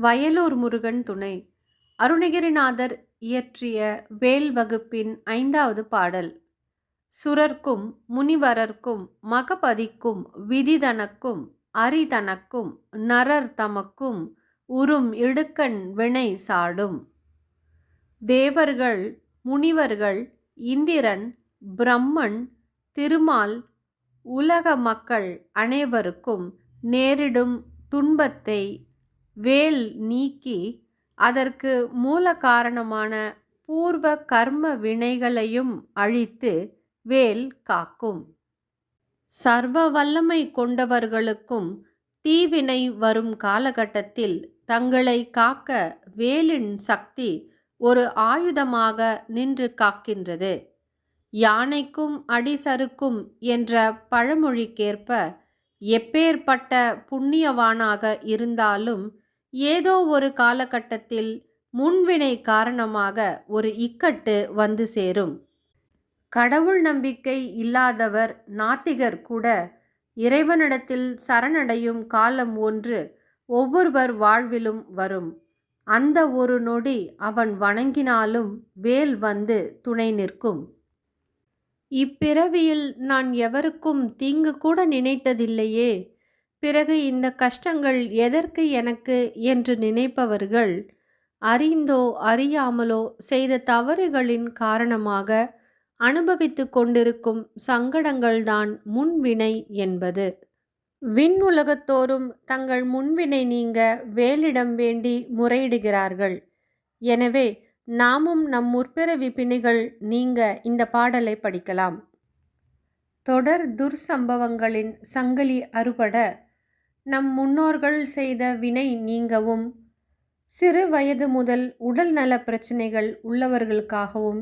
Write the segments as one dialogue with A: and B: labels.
A: வயலூர் முருகன் துணை. அருணகிரிநாதர் இயற்றிய வேல் வகுப்பின் ஐந்தாவது பாடல். சுரர்க்கும் முனிவரர்க்கும் மகபதிக்கும் விதிதனக்கும் அரிதனக்கும் நரர் தமக்கும் உறும் இடுக்கண் வினை சாடும். தேவர்கள் முனிவர்கள் இந்திரன் பிரம்மன் திருமால் உலக மக்கள் அனைவருக்கும் நேரிடும் துன்பத்தை வேல் நீக்கி அதற்கு மூல காரணமான பூர்வ கர்ம வினைகளையும் அழித்து வேல் காக்கும். சர்வ வல்லமை கொண்டவர்களுக்கும் தீவினை வரும் காலகட்டத்தில் தங்களை காக்க வேலின் சக்தி ஒரு ஆயுதமாக நின்று காக்கின்றது. யானைக்கும் அடிசருக்கும் என்ற பழமொழிக்கேற்ப எப்பேற்பட்ட புண்ணியவானாக இருந்தாலும் ஏதோ ஒரு காலகட்டத்தில் முன்வினை காரணமாக ஒரு இக்கட்டு வந்து சேரும். கடவுள் நம்பிக்கை இல்லாதவர் நாத்திகர் கூட இறைவனிடத்தில் சரணடையும் காலம் ஒன்று ஒவ்வொருவர் வாழ்விலும் வரும். அந்த ஒரு நொடி அவன் வணங்கினாலும் வேல் வந்து துணை நிற்கும். இப்பிறவியில் நான் எவருக்கும் தீங்கு கூட நினைத்ததில்லையே. பிறகு இந்த கஷ்டங்கள் எதற்கு எனக்கு என்று நினைப்பவர்கள் அறிந்தோ அறியாமலோ செய்த தவறுகளின் காரணமாக அனுபவித்து கொண்டிருக்கும் சங்கடங்கள்தான் முன்வினை என்பது. விண்ணுலகத்தோறும் தங்கள் முன்வினை நீங்க வேலிடம் வேண்டி முறையிடுகிறார்கள். எனவே நாமும் நம் முற்பிறவி பிணிகள் நீங்க இந்த பாடலை படிக்கலாம். தொடர் துர்சம்பவங்களின் சங்கிலி அறுபட நம் முன்னோர்கள் செய்த வினை நீங்கவும் சிறு வயது முதல் உடல் நல பிரச்சனைகள் உள்ளவர்களுக்காகவும்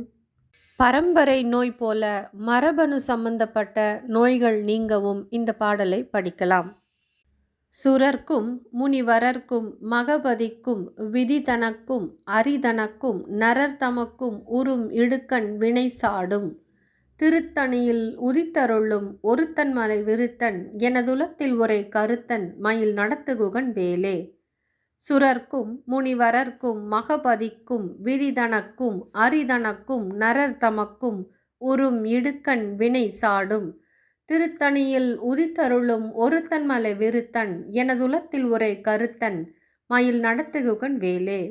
A: பரம்பரை நோய் போல மரபணு சம்பந்தப்பட்ட நோய்கள் நீங்கவும் இந்த பாடலை படிக்கலாம். சுரர்க்கும் முனிவரர்க்கும் மகபதிக்கும் விதிதனக்கும் அரிதனக்கும் நரர்தமக்கும் உறும் இடுக்கண் வினை சாடும். திருத்தணியில் உதித்தருளும் ஒருத்தன் மலை விருத்தன் எனதுலத்தில் ஒரே கருத்தன் மயில் நடத்துகுகன் வேலே. சுரர்க்கும் முனிவரர்க்கும் மகபதிக்கும் விதிதனக்கும் அரிதனக்கும் நரர் தமக்கும் உறும் இடுக்கண் வினை சாடும். திருத்தணியில் உதித்தருளும் ஒருத்தன் மலை விருத்தன் எனதுலத்தில் ஒரே கருத்தன் மயில் நடத்துகுகன் வேலே.